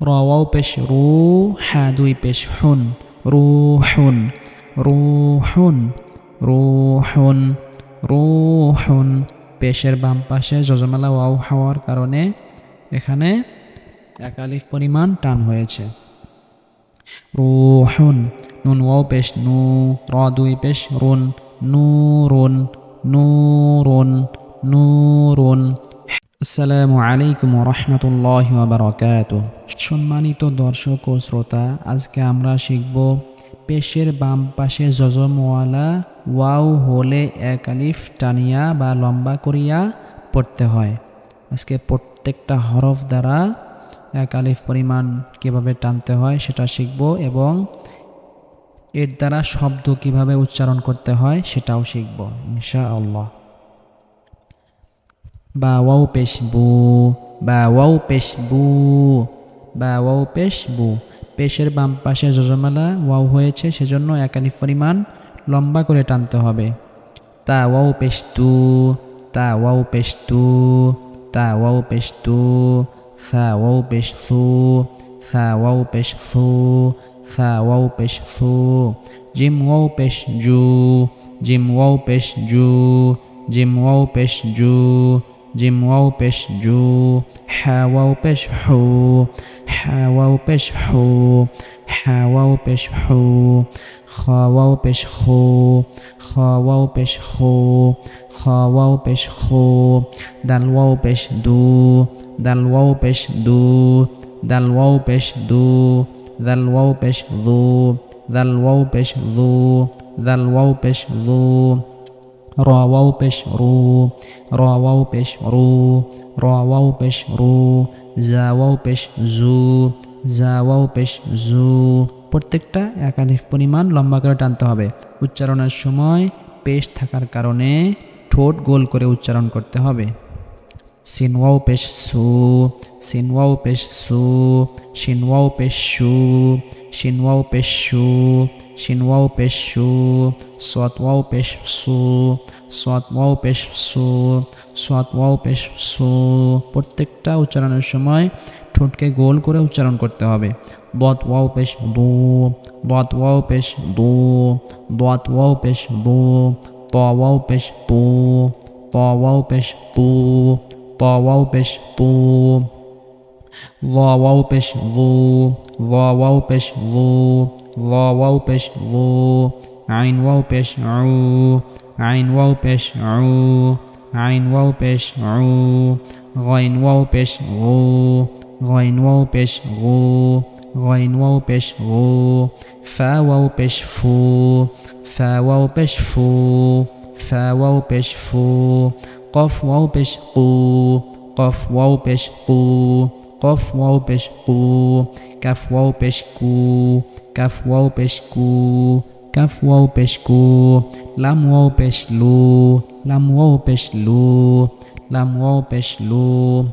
র ওয়াও পেশ রু হ্যাঁ দুই পেশ হুন, রুহুন রুহুন রুহুন রুহুন। পেশের বাম পাশে যজমালা ওয়াও হওয়ার কারণে এখানে একালিফ পরিমাণ টান হয়েছে। রুহুন, নুন ওয়াও পেশ নু, র দুই পেশ রুন নুরুন নুরুন নুরুন আসসালামু আলাইকুম রহমতুল্লাহ বারকাত সম্মানিত দর্শক ও শ্রোতা, আজকে আমরা শিখব পেশের বাম পাশে জজমওয়ালা ওয়াও হলে এক আলিফ টানিয়া বা লম্বা করিয়া পড়তে হয়। আজকে প্রত্যেকটা হরফ দ্বারা এক আলিফ পরিমাণ কীভাবে টানতে হয় সেটা শিখব এবং এর দ্বারা শব্দ কীভাবে উচ্চারণ করতে হয় সেটাও শিখব ইনশা আল্লাহ বা ওয়াও পেশ বু, বা ওয়াও পেশ বু বা ওয়াও পেশ, বু। পেশের বাম পাশে যজমালা ওয়াও হয়েছে, সেজন্য একানি পরিমাণ লম্বা করে টানতে হবে। তা ওয়াও পেশ তু ওয়াও পেশ তু ওয়াও পেশ তু সা ওয়াও পেশ সু ওয়াও পেশ সু ওয়াও পেশ সু। জিম ওয়াও পেশ জু, জিম ওয়াও পেশ জু, জিম ওয়াও পেশ জু জিম ওয়াও পেশ জু হ্যা ওয়াও পেশ হু হ্যা ওয়াও পেশ হু হ্যা ওয়াও পেশ হু খ ওয়াও পেশ হু খ ওয়াও পেশ হু খ ওয়াও পেশ হু দাল ওয়াও পেশ দু দাল ওয়াও পেশ দু দাল ওয়াও পেশ দু দাল ওয়াও পেশ দু দাল ওয়াও পেশ দু দাল ওয়াও পেশ দু র ওয়াও পেশ রু র ওয়াও পেশ রু র ওয়াও পেশ রু জা পেশ জু জা পেশ জু প্রত্যেকটা একাধিক পরিমাণ লম্বা করে টানতে হবে। উচ্চারণের সময় পেশ থাকার কারণে ঠোঁট গোল করে উচ্চারণ করতে হবে। সিনওয়াও পেশ সু সিনওয়াও পেশ সু সিনওয়াও পেশ সু সিনওয়াও পেশ সু সিনওয়াও পেশ সু সোয়াতওয়াও পেশ সু সোয়াতওয়াও পেশ সু সোয়াতওয়াও পেশ সু প্রত্যেকটা উচ্চারণের সময় ঠোঁটকে গোল করে উচ্চারণ করতে হবে। দত ওয়াও পেশ দু দত ওয়াও পেশ দু দত ওয়াও পেশ দু ত ওয়াও পেশ তু ত ওয়াও পেশ তু ضاواو بش ضو. ضاواو بش ضو. ضاواو بش ضو. ضاواو بش ضو. عين واو بش عو. عين واو بش عو. عين واو بش عو. غين واو بش غو. غين واو بش غو. غين واو بش غو. فا واو بش فو. فا واو بش فو. فا واو بش فو. قف واو بش قو قاف واو بش قو قاف واو بش قو كاف واو بش كو كاف واو بش كو كاف واو بش كو لام واو بش لو لام واو بش لو لام واو بش لو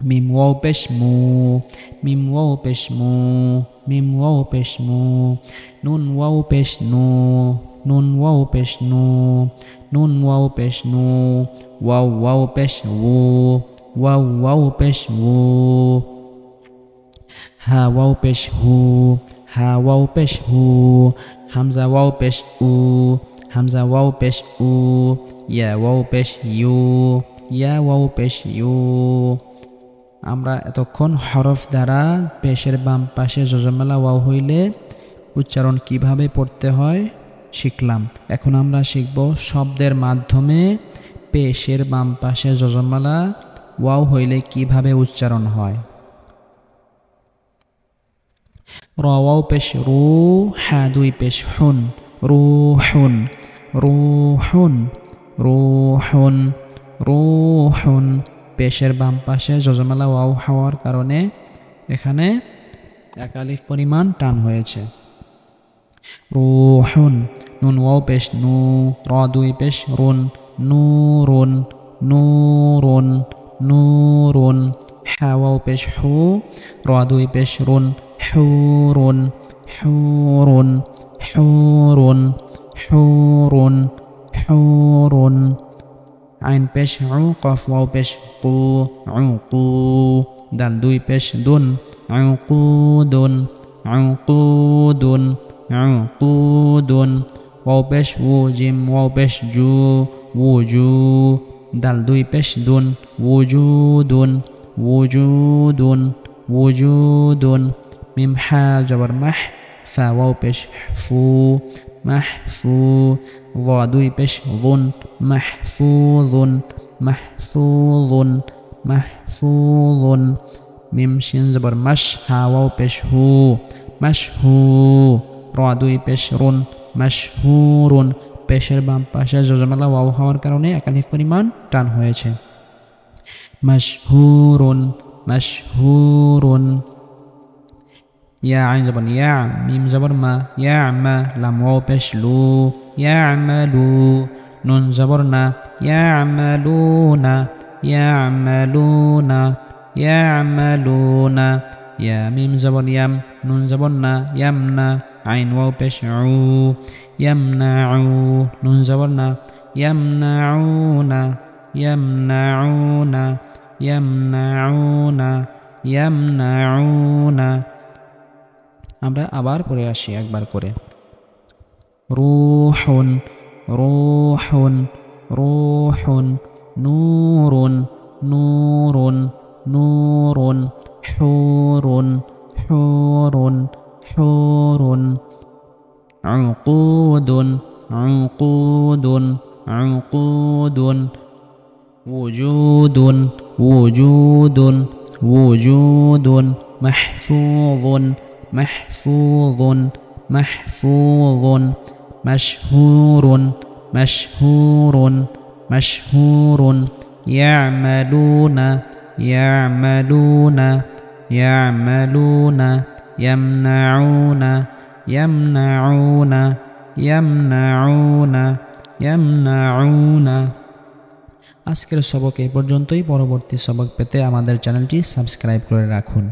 ميم واو بش مو ميم واو بش مو ميم واو بش مو نون واو بش نو নুন ওয়াও পেশ নু নুন ওয়াও পেশ নু ওয়াও ওয়াও পেশ উ ওয়াও ওয়াও পেশ উ হা ওয়াও পেশ হু হা ওয়াও পেশ হু হামজা ওয়াও পেশ উ হামজা ওয়াও পেশ উ ইয়া ওয়াও পেশ ইউ ইয়া ওয়াও পেশ ইউ আমরা এতক্ষণ হরফ দ্বারা পেশের বাম পাশে যজমালা ওয়াও হইলে উচ্চারণ কীভাবে পড়তে হয় শিখলাম। এখন আমরা শিখব শব্দের মাধ্যমে পেশের বাম পাশে যজমালা ওয়াও হইলে কীভাবে উচ্চারণ হয়? র ওয়াও পেশ রু হ্যাঁ দুই পেশ হুন, রু হুন রু হুন রু হুন রুহুন পেশের বাম পাশে যজমালা ওয়াও হওয়ার কারণে এখানে একালিফ পরিমাণ টান হয়েছে। রুহুন নুন ওয়াও পেশ নু র দুই পেশ রুন নুরুন নুরুন নুরুন হ্যা ওয়াও পেশ হু র দুই পেশ রুন হুরুন হুরুন হুরুন হুরুন হুরুন আইন পেশ আউ কফ ওয়াও পেশ কু আউ কু দাল দুই পেশ দুন আউ কু দুন আউ কু দুন আউ কু দুন জিম ওয়াও পেশ জু ওজু দাল দুই পেশ দুন ওজুদুন ওজুদুন ওজুদুন মিম হা জবর মাহ ফা ওয়াও পেশ ফু মাহফু র দুই পেশ গুন মাহফুজুন মাহফুজুন মাহফুজুন মিম শিন জবর মাস হা ওয়াও পেশ হু মাশহু র দুই পেশ রুন মাশহুরুন। পেশের বাম পাশে যজমালা ওয়াও হওয়ার কারণে একাধিক পরিমাণ টান হয়েছে। মাশহুরুন মাশহুরুন। ইয়া আইন জবর ইয়া মিম জবর মা, ইয়া মা, লাম ওয়াও পেশ লু, ইয়া আমালু নুন জবর না, ইয়া আমালুনা ইয়া আমালুনা ইয়া আমালুনা ইয়া মিম জবর ইয়াম, নুন জবর না, ইয়াম না। আইন ওয়াও পেশ নুন জবর না আমরা আবার পড়ে আসি একবার করে। রুহুন রুহুন রুহুন, নূরুন নূরুন নূরুন, হুরুন হুরুন। حور عقود عقود عقود وجود وجود وجود محفوظ محفوظ محفوظ مشهور مشهور مشهور يعملون يعملون يعملون. يمنعون يمنعون يمنعون يمنعون আজকের সবক এই পর্যন্তই পরবর্তী সবক পেতে আমাদের চ্যানেলটি সাবস্ক্রাইব করে রাখুন